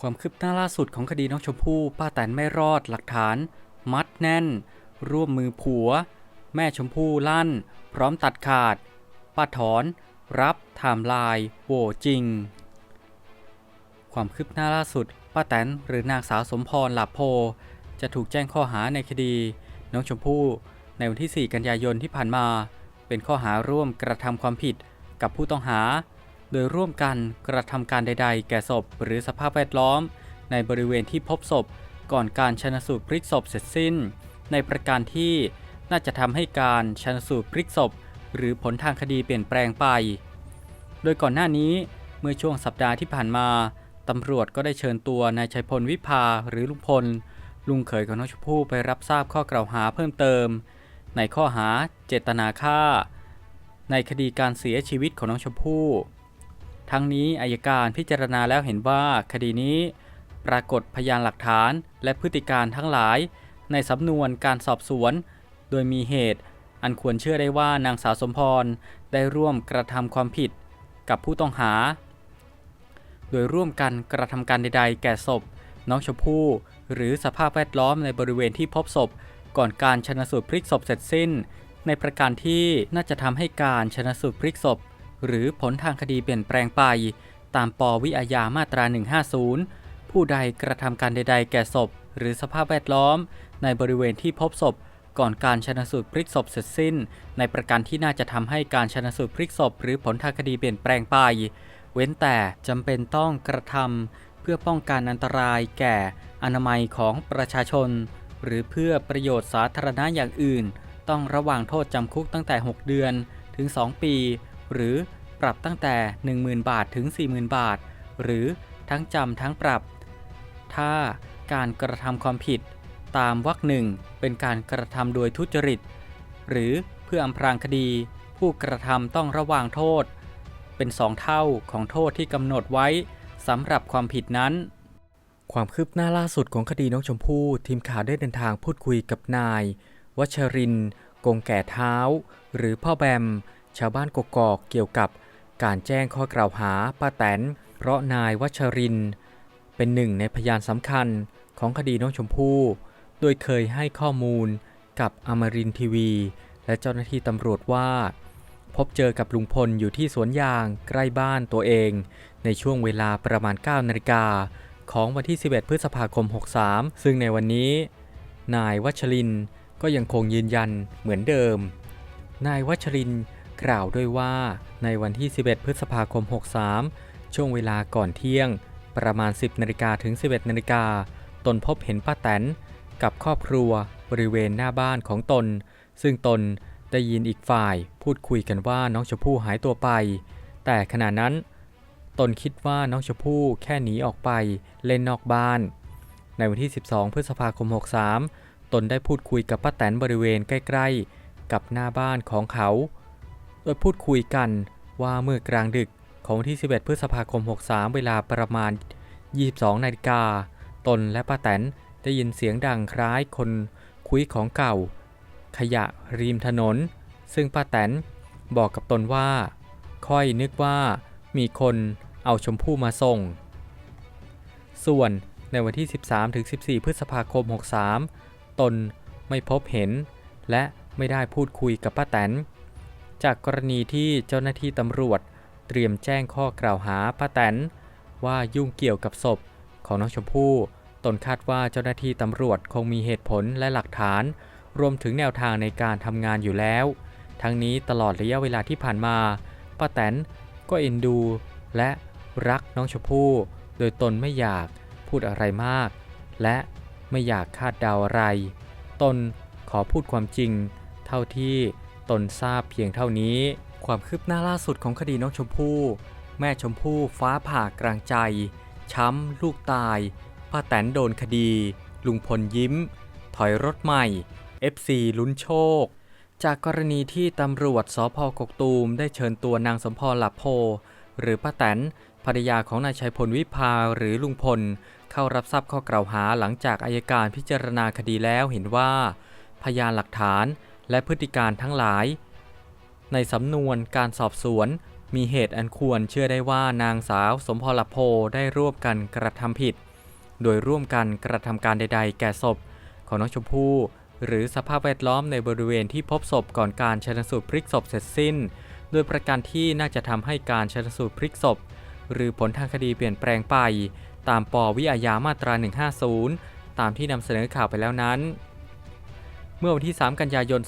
ความคืบหน้าล่าสุดของคดีน้องชมพู่ป้าแตนไม่รอดหลักฐาน มัดแน่น ร่วมมือผัว แม่ชมพู่ลั่น พร้อมตัดขาด ป้าถอน รับไทม์ไลน์โหวจริง ความคืบหน้าล่าสุด ป้าแตนหรือนางสาวสมพรหลับโพ จะถูกแจ้งข้อหาในคดี น้องชมพู่ในวันที่ 4 กันยายนที่ผ่านมา เป็นข้อหาร่วมกระทำความผิดกับผู้ต้องหา โดยร่วมกันกระทำการใด ๆ แก่ศพหรือสภาพแวดล้อม ในบริเวณที่พบศพ ก่อนการชนสูตรพลิกศพเสร็จสิ้น ในประการที่น่าจะทำให้การชนสูตรพลิกศพ หรือผลทางคดีเปลี่ยนแปลงไป โดยก่อนหน้านี้เมื่อช่วงสัปดาห์ที่ผ่านมาตำรวจก็ได้เชิญตัวนายชัยพลวิภาหรือลุงพล ลุงเขยของน้องชมพู่ไปรับทราบข้อกล่าวหาเพิ่มเติม ในข้อหาเจตนาฆ่า ในคดีการเสียชีวิตของน้องชมพู่ ทั้งนี้อายการพิจารณาแล้วเห็นว่าคดีนี้ปรากฏพยานหลักฐานและพฤติการทั้งหลาย ในสำนวนการสอบสวน โดยมีเหตุอันควรเชื่อได้ว่านางสาวสมพรได้ร่วมกระทำความผิดกับผู้ต้องหา โดยร่วมกันกระทำการใดๆ แก่ศพ น้องชมพู่หรือสภาพแวดล้อมในบริเวณที่พบศพ ก่อนการชนะสูตรพลิกศพเสร็จสิ้น ในประการที่น่าจะทำให้การชนะสูตรพลิกศพ หรือผลทางคดีเปลี่ยนแปลงไป ตามปวิอาญามาตรา 150 ผู้ใดกระทำการใด ๆ แก่ศพ หรือสภาพแวดล้อม ในบริเวณที่พบศพ ก่อนการชนสูตรพลิกศพเสร็จสิ้น ในประการที่น่าจะทำให้การชนสูตรพลิกศพ หรือผลทางคดีเปลี่ยนแปลงไป เว้นแต่จำเป็นต้องกระทำเพื่อป้องกันอันตรายแก่อนามัยของประชาชน หรือเพื่อประโยชน์สาธารณะอย่างอื่น ต้องระวางโทษจำคุกตั้งแต่ 6 เดือนถึง 2 ปี หรือปรับตั้งแต่ 10,000 บาทถึง 40,000 บาท หรือทั้งจำทั้งปรับ ถ้าการกระทำความผิด ตามวรรคหนึ่งเป็นการกระทำโดยทุจริต หรือเพื่ออำพรางคดี ผู้กระทำต้องระวางโทษ เป็นสองเท่าของโทษที่กำหนดไว้สำหรับความผิดนั้น ความคืบหน้าล่าสุดของคดีน้องชมพู่ทีมข่าวได้เดินทางพูดคุยกับนาย วัชรินทร์กงแก่เท้า หรือพ่อแบม ชาวบ้านกกอกเกี่ยวกับการแจ้งข้อกล่าวหาป้าแตน เพราะนายวัชริน เป็นหนึ่งในพยานสำคัญของคดีน้องชมพู่ โดยเคยให้ข้อมูลกับอมรินทีวี และเจ้าหน้าที่ตำรวจว่า พบเจอกับลุงพลอยู่ที่สวนยางใกล้บ้านตัวเอง ในช่วงเวลาประมาณ 9 นาฬิกาของวันที่ 11 พฤษภาคม 63 ซึ่งในวันนี้ นายวัชรินก็ยังคงยืนยันเหมือนเดิม นายวัชริน กล่าวด้วยว่า ในวันที่ 11 พฤษภาคม 63 ช่วงเวลาก่อนเที่ยง ประมาณ 10นาฬิกาถึง 11นาฬิกาตนพบเห็นป้าแตน กับครอบครัวบริเวณหน้าบ้านของตน ซึ่งตนได้ยินอีกฝ่ายพูดคุยกันว่าน้องชมพู่หายตัวไป แต่ขณะนั้น ตนคิดว่าน้องชมพู่แค่หนีออกไปเล่นนอกบ้าน ในวันที่ 12 พฤษภาคม 63 ตนได้พูดคุยกับป้าแตนบริเวณใกล้ ๆ กับหน้าบ้านของเขา ดยพูดคุยกันว่าเมื่อกลางดึกของวันที่ 11 พฤษภาคม 63 เวลาประมาณ 22 นาฬิกา ตนและป้าแตนได้ยินเสียงดังคล้ายคนคุยของเก่า ขยะริมถนน ซึ่งป้าแตนบอกกับตนว่า ค่อยนึกว่ามีคนเอาชมพู่มาส่ง ส่วนในวันที่ 13-14 พฤษภาคม 63 ตนไม่พบเห็น และไม่ได้พูดคุยกับป้าแตน จากกรณีที่เจ้าหน้าที่ตำรวจ เตรียมแจ้งข้อกล่าวหาป้าแตนว่ายุ่งเกี่ยวกับศพของน้องชมพู่ ตนคาดว่าเจ้าหน้าที่ตำรวจคงมีเหตุผลและหลักฐาน รวมถึงแนวทางในการทำงานอยู่แล้ว ทั้งนี้ตลอดระยะเวลาที่ผ่านมาป้าแตนก็เอ็นดู และรักน้องชมพู่ โดยตนไม่อยากพูดอะไรมาก และไม่อยากคาดเดาอะไร ตนขอพูดความจริง เท่าที่ ตนทราบเพียงเท่านี้ ความคืบหน้าล่าสุดของคดีน้องชมพู่ แม่ชมพู่ฟ้าผ่ากลางใจ ช้ำ ลูกตายป้าแตนโดนคดี ลุงพลยิ้ม ถอยรถใหม่ FC ลุ้นโชค จากกรณีที่ตำรวจสพกกตูมได้เชิญตัวนางสมพรหลับโพ หรือป้าแตนภรรยาของนายชัยพลวิภาหรือลุงพล เข้ารับทราบข้อกล่าวหาหลังจากอายการพิจารณาคดีแล้วเห็นว่า พยานหลักฐาน และพฤติการทั้งหลาย ในสำนวนการสอบสวนมีเหตุอันควรเชื่อได้ว่านางสาวสมพรลับโพได้ร่วมกันกระทำผิด โดยร่วมกันกระทำการใด ๆ แก่ศพ ของน้องชมพู่หรือสภาพแวดล้อมในบริเวณที่พบศพก่อนการชันสูตรพลิกศพเสร็จสิ้น โดยประการที่น่าจะทำให้การชันสูตรพลิกศพ หรือผลทางคดีเปลี่ยนแปลงไป ตามปวิอาญามาตรา 150 ตามที่นำเสนอข่าวไปแล้วนั้น เมื่อวันที่ 3 กันยายน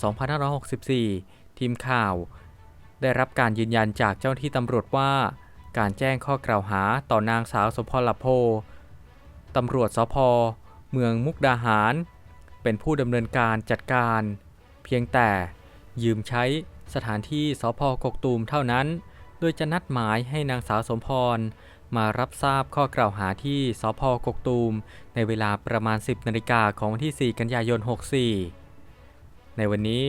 2564 ทีมข่าว ได้รับการยืนยันจากเจ้าหน้าที่ตำรวจว่า การแจ้งข้อกล่าวหาต่อนางสาวสมพรลับโพตำรวจสพเมืองมุกดาหาร เป็นผู้ดำเนินการจัดการ เพียงแต่ยืมใช้สถานที่สพกกตูมเท่านั้น โดยจะนัดหมายให้นางสาวสมพร มารับทราบข้อกล่าวหาที่สพกกตูม ในเวลาประมาณ 10นาฬิกาของวันที่ 4 กันยายน 64 ในวันนี้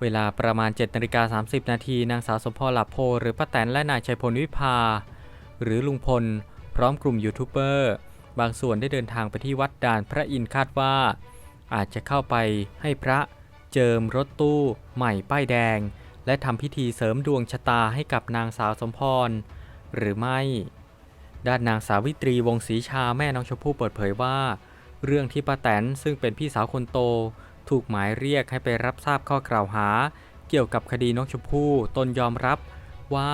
เวลาประมาณ7นาฬิกา30 นาทีนางสาวสมพรหลับโพหรือป้าแตนและนายชัยพลวิภา หรือลุงพล พร้อมกลุ่มยูทูบเบอร์ บางส่วนได้เดินทางไปที่วัดด่านพระอินทร์คาดว่า อาจจะเข้าไปให้พระเจิมรถตู้ใหม่ป้ายแดง และทำพิธีเสริมดวงชะตาให้กับนางสาวสมพร หรือไม่ ด้านนางสาวิตรีวงศรีชาแม่น้องชมพู่เปิดเผยว่า เรื่องที่ป้าแตนซึ่งเป็นพี่สาวคนโต ถูกหมายเรียกให้ไปรับทราบข้อกล่าวหา เกี่ยวกับคดีน้องชมพู่ตนยอมรับว่า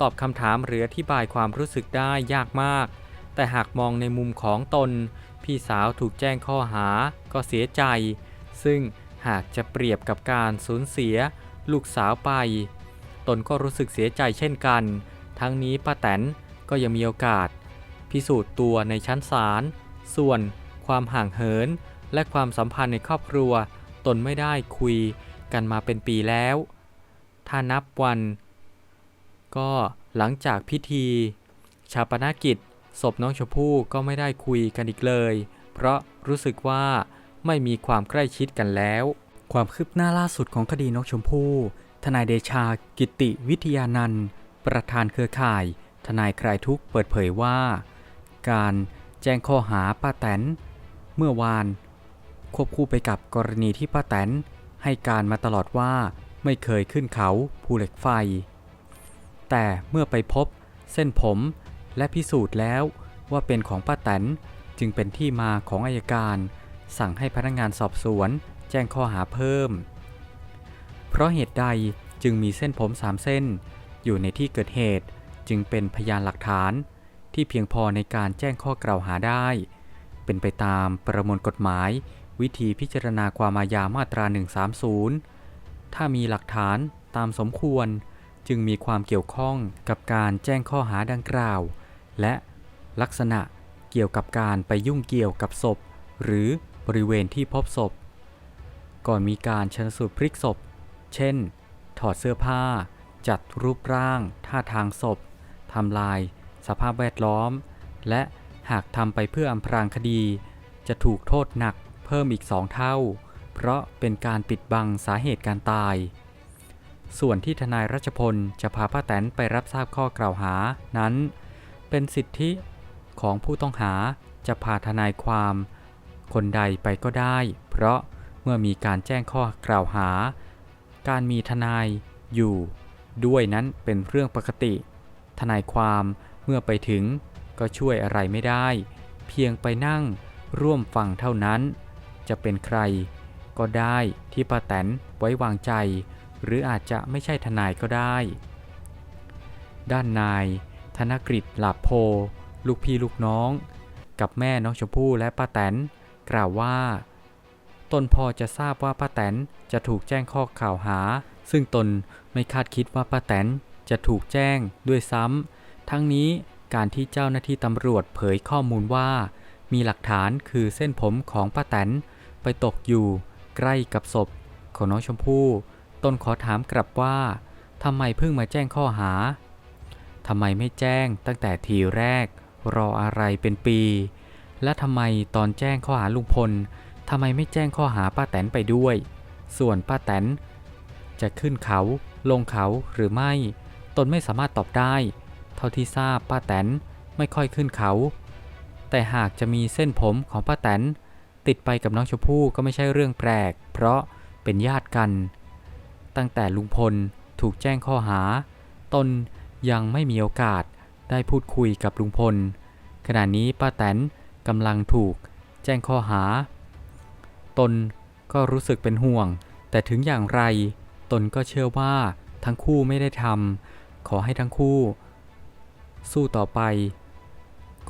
ตอบคำถามหรืออธิบายความรู้สึกได้ยากมาก แต่หากมองในมุมของตน พี่สาวถูกแจ้งข้อหาก็เสียใจ ซึ่งหากจะเปรียบกับการสูญเสีย ลูกสาวไป ตนก็รู้สึกเสียใจเช่นกัน ทั้งนี้ป้าแตนก็ยังมีโอกาส พิสูจน์ตัวในชั้นศาลส่วนความห่างเหิน และความสัมพันธ์ในครอบครัว ตนไม่ได้คุยกันมาเป็นปีแล้ว ถ้านับวัน ก็หลังจากพิธี ชาปนกิจศพน้องชมพู่ก็ไม่ได้คุยกันอีกเลย เพราะรู้สึกว่าไม่มีความใกล้ชิดกันแล้ว ความคืบหน้าล่าสุดของคดีน้องชมพู่ทนายเดชากิติวิทยานันท์ประธานเครือข่าย ทนายคลายทุกข์เปิดเผยว่า การแจ้งข้อหาป้าแตน เมื่อวาน ควบคู่ไปกับกรณีที่ป้าแตนให้การมาตลอดว่าไม่เคยขึ้นเขาภูเหล็กไฟ แต่เมื่อไปพบเส้นผมและพิสูจน์แล้วว่าเป็นของป้าแตนจึงเป็นที่มาของอายการ สั่งให้พนักงานสอบสวนแจ้งข้อหาเพิ่ม เพราะเหตุใดจึงมีเส้นผมสามเส้น อยู่ในที่เกิดเหตุจึงเป็นพยานหลักฐาน ที่เพียงพอในการแจ้งข้อกล่าวหาได้ เป็นไปตามประมวลกฎหมาย วิธีพิจารณาความอาญามาตรา 130 ถ้ามีหลักฐานตามสมควรจึงมีความเกี่ยวข้องกับการแจ้งข้อหาดังกล่าว และลักษณะเกี่ยวกับการไปยุ่งเกี่ยวกับศพ หรือบริเวณที่พบศพ ก่อนมีการชันสูตรพลิกศพ เช่น ถอดเสื้อผ้า จัดรูปร่าง ท่าทางศพทำลาย สภาพแวดล้อม และหากทำไปเพื่ออำพรางคดี จะถูกโทษหนัก เพิ่มอีกสองเท่า เพราะเป็นการปิดบังสาเหตุการตาย ส่วนที่ทนายรัชพลจะพาป้าแตนไปรับทราบข้อกล่าวหานั้น เป็นสิทธิของผู้ต้องหาจะพาทนายความ คนใดไปก็ได้ เพราะเมื่อมีการแจ้งข้อกล่าวหา การมีทนายอยู่ ด้วยนั้นเป็นเรื่องปกติ ทนายความเมื่อไปถึงก็ช่วยอะไรไม่ได้ เพียงไปนั่งร่วมฟังเท่านั้น จะเป็นใคร ก็ได้ที่ป้าแตนไว้วางใจ หรืออาจจะไม่ใช่ทนายก็ได้ ด้านนาย ธนกฤษหลาโพ ลูกพี่ลูกน้อง กับแม่น้องชมพู่และป้าแตนกล่าวว่าตนพอจะทราบว่าป้าแตนจะถูกแจ้งข้อกล่าวหา ซึ่งตนไม่คาดคิดว่าป้าแตนจะถูกแจ้งด้วยซ้ำทั้งนี้การที่เจ้าหน้าที่ตำรวจเผยข้อมูลว่า มีหลักฐานคือเส้นผมของป้าแตน ไปตกอยู่ใกล้กับศพของน้องชมพู่ตนขอถามกลับว่าทำไมเพิ่งมาแจ้งข้อหาทำไมไม่แจ้งตั้งแต่ทีแรก รออะไรเป็นปี และทำไมตอนแจ้งข้อหาลุงพลทำไมไม่แจ้งข้อหาป้าแตนไปด้วย ส่วนป้าแตนจะขึ้นเขาลงเขาหรือไม่ ตนไม่สามารถตอบได้ เท่าที่ทราบป้าแตนไม่ค่อยขึ้นเขา แต่หากจะมีเส้นผมของป้าแตน ติดไปกับน้องชมพู่ก็ไม่ใช่เรื่องแปลก เพราะเป็นญาติกัน ตั้งแต่ลุงพลถูกแจ้งข้อหา ตนยังไม่มีโอกาสได้พูดคุยกับลุงพล ขณะนี้ป้าแตนกำลังถูกแจ้งข้อหา ตนก็รู้สึกเป็นห่วง แต่ถึงอย่างไร ตนก็เชื่อว่าทั้งคู่ไม่ได้ทำขอให้ทั้งคู่ สู้ต่อไป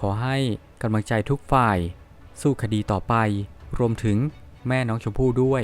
ขอให้กำลังใจทุกฝ่าย สู้คดีต่อไป รวมถึงแม่น้องชมพู่ด้วย